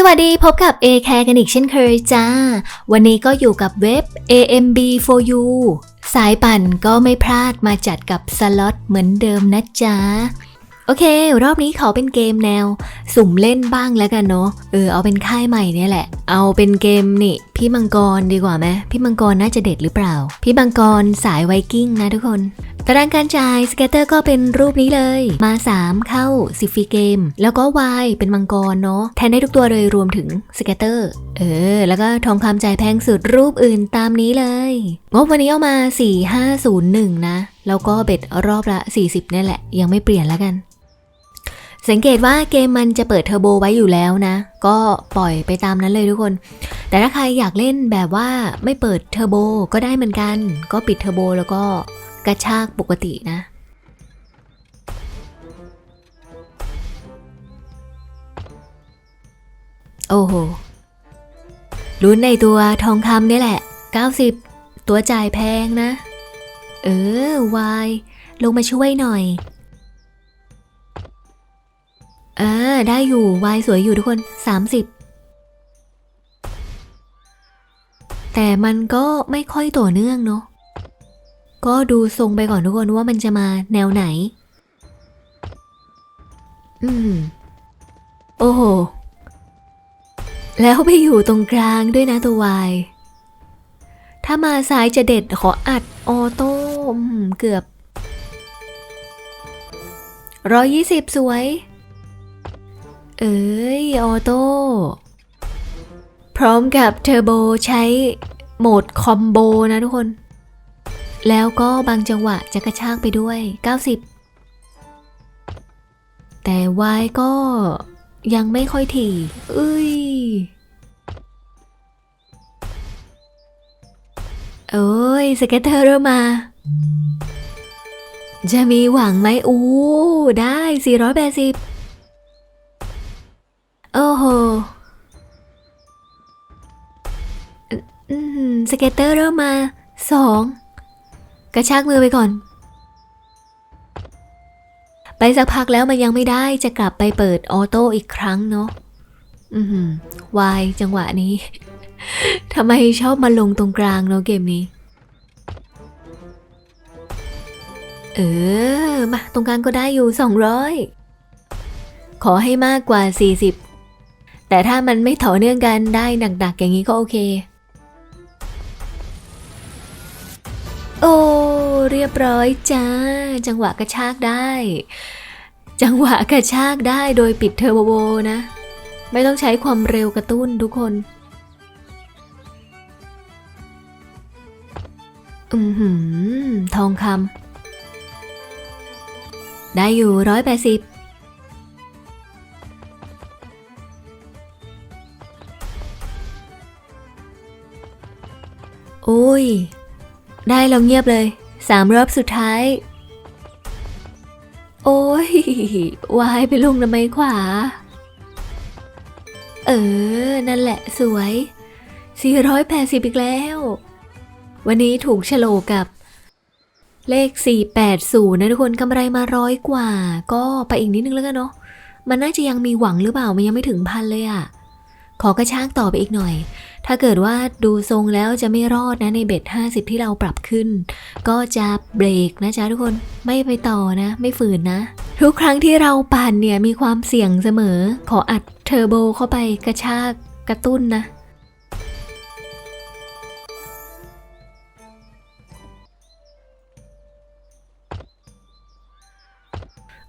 สวัสดีพบกับ A Care กันอีกเช่นเคยจ้า วันนี้ก็อยู่กับเว็บ AMB for you สายปั่นก็ไม่พลาดมาจัดกับสล็อตเหมือนเดิมนะจ๊ะ โอเค รอบนี้ขอเป็นเกมแนว สุ่มเล่นบ้างแล้วกันเนาะ เออเอาเป็นค่ายใหม่เนี่ยแหละ เอาเป็นเกมนี่ พี่มังกรดีกว่าไหมพี่มังกรน่าจะเด็ดหรือเปล่า พี่มังกรสายไวกิ้งนะทุกคน ตารางการจ่ายสเกตเตอร์ก็เป็นรูปนี้เลย มา 3 เข้า10ฟรีเกม แล้วก็ Y เป็นมังกรเนาะแทนได้ทุกตัวเลยรวมถึงสเกตเตอร์เออ แล้วก็ทองคำจ่ายแพงสุดรูปอื่นตามนี้เลย งบวันนี้เอามา 4501 นะ แล้วก็เบ็ดรอบละ 40เนี่ยแหละ ยังไม่เปลี่ยนแล้วกันสังเกตว่าเกมมันจะเปิดเทอร์โบไว้อยู่แล้วนะ ก็ปล่อยไปตามนั้นเลยทุกคน แต่ถ้าใครอยากเล่นแบบว่าไม่เปิดเทอร์โบก็ได้เหมือนกัน ก็ปิดเทอร์โบแล้วก็ กระชากปกตินะ โอ้โหลุ้นในตัวทองคำนี่แหละ 90 ตัวจ่ายแพงนะ เออ วาย ลงมาช่วยหน่อย เอ่าได้อยู่ วายสวยอยู่ทุกคน 30แต่มันก็ไม่ค่อยต่อเนื่องเนาะ ก็ดูทรงไปก่อนทุกคนว่ามันจะมาแนวไหน อืม โอ้โห แล้วไปอยู่ตรงกลางด้วยนะตัววาย ถ้ามาซ้ายจะเด็ดขออัดออโต้เกือบร้อยยี่สิบสวย เอ้ย ออโต้ พร้อมกับเทอร์โบใช้โหมดคอมโบนะทุกคน แล้วก็บางจังหวะจะกระชากไปด้วย 90 แต่วายก็ยังไม่ค่อยถี่เอ้ย โอ้ย สเก็ตเตอร์เริ่มมา จะมีหวังไหมอู้ ได้ 480 โอ้โหสเก็ตเตอร์เริ่มมาสอง ระชากมือไปก่อน ไปสักพักแล้วมันยังไม่ได้จะกลับไปเปิดออโต้อีกครั้งเนาะอือหือวายจังหวะนี้ ทำไมชอบมาลงตรงกลางเนาะเกมนี้ เออ มาตรงกลางก็ได้อยู่ 200 ขอให้มากกว่า 40 แต่ถ้ามันไม่ต่อเนื่องกันได้หนักๆอย่างนี้ก็โอเค โอ้ เรียบร้อยจ้า จังหวะกระชากได้ จังหวะกระชากได้โดยปิดเทอร์โบนะ ไม่ต้องใช้ความเร็วกระตุ้นทุกคน อือหือทองคำได้อยู่ร้อยแปดสิบโอ้ย ได้แล้วเงียบเลย สามรอบสุดท้าย โอ้ยวายไปลงทำไมขวา เออ นั่นแหละสวย 480 อีกแล้ว วันนี้ถูกโลกับเลข 480 นะทุกคนกำไรมาร้อยกว่า ก็ไปอีกนิดนึงแล้วกันเนาะมันน่าจะยังมีหวังหรือเปล่า มันยังไม่ถึงพันเลยอะ่ะ ขอกระชากต่อไปอีกหน่อย ถ้าเกิดว่าดูทรงแล้วจะไม่รอดนะในเบ็ด 50 ที่เราปรับขึ้น ก็จะเบรกนะจ๊ะทุกคน ไม่ไปต่อนะ ไม่ฝืนนะ ทุกครั้งที่เราปั่นเนี่ยมีความเสี่ยงเสมอ ขออัดเทอร์โบเข้าไปกระชากกระตุ้นนะ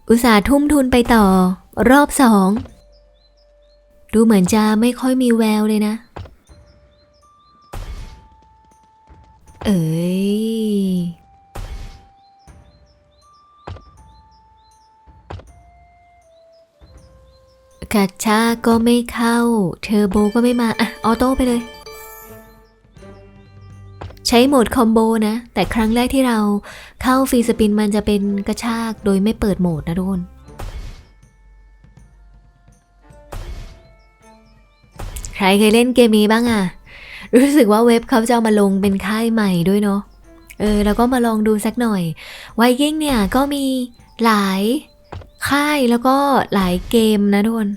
อุตส่าห์ทุ่มทุนไปต่อ รอบสอง ดูเหมือนจะไม่ค่อยมีแววเลยนะ เอ้ยกระชากก็ไม่เข้า เทอร์โบก็ไม่มาอะออโต้ไปเลย ใช้โหมดคอมโบนะ แต่ครั้งแรกที่เราเข้าฟรีสปินมันจะเป็นกระชากโดยไม่เปิดโหมดนะทุกคน ใครเคยเล่นเกมนี้บ้างอะรู้สึกว่าเว็บเขาจะเอามาลงเป็นค่ายใหม่ด้วยเนาะเออแล้วก็มาลองดูสักหน่อยไวกิ้งเนี่ยก็มีหลายค่ายแล้วก็หลายเกมนะทุกคน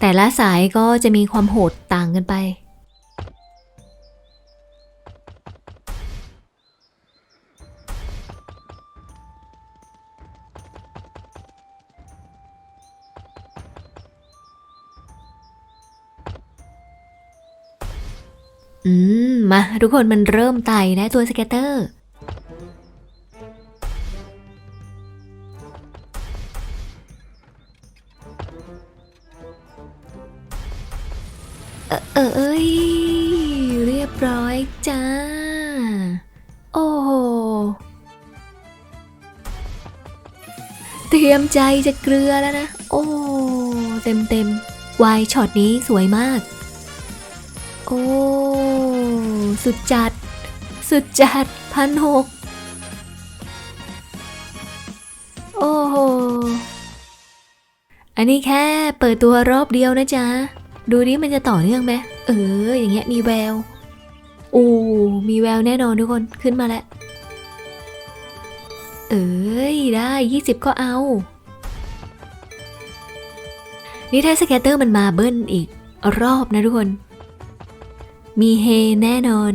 แต่ละสายก็จะมีความโหดต่างกันไป อืม มา ทุกคนมันเริ่มไต่นะตัวสเก็ตเตอร์ เออเออเอ้ย เรียบร้อยจ้า โอ้โห เตรียมใจจะเกลือแล้วนะ โอ้ เต็มเต็มวายช็อตนี้สวยมาก โอ้ สุดจัด สุดจัดพันหกโอ้โห อันนี้แค่เปิดตัวรอบเดียวนะจ๊ะ ดูนี่มันจะต่อเนื่องไหมเออ อย่างเงี้ยมีแววอูมีแววแน่นอนทุกคนขึ้นมาแล้ว เอ้ยได้ 20 ก็เอา นี่ถ้าสแกตเตอร์มันมาเบิ้ลอีกรอบนะทุกคน มีเฮแน่นอน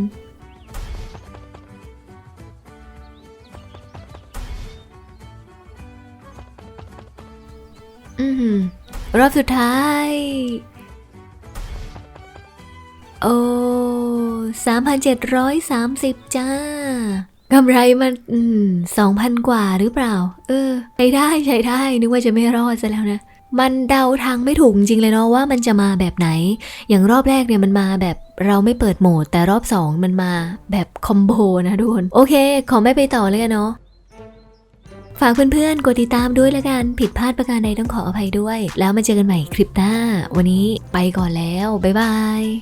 อือหือรอบสุดท้าย โอ้สามพันเจ็ดร้อยสามสิบจ้ากำไรมันสองพันกว่าหรือเปล่า เออ ใช้ได้ใช้ได้ นึกว่าจะไม่รอดซะแล้วนะ มันเดาทางไม่ถูกจริงเลยเนาะว่ามันจะมาแบบไหน อย่างรอบแรกเนี่ยมันมาแบบเราไม่เปิดโหมด แต่รอบสองมันมาแบบคอมโบนะทุกคน โอเค ขอไม่ไปต่อเลยกันเนาะฝากเพื่อนๆ กดติดตามด้วยละกัน ผิดพลาดประการใดต้องขออภัยด้วย แล้วมาเจอกันใหม่คลิปหน้า วันนี้ไปก่อนแล้ว บ๊ายบาย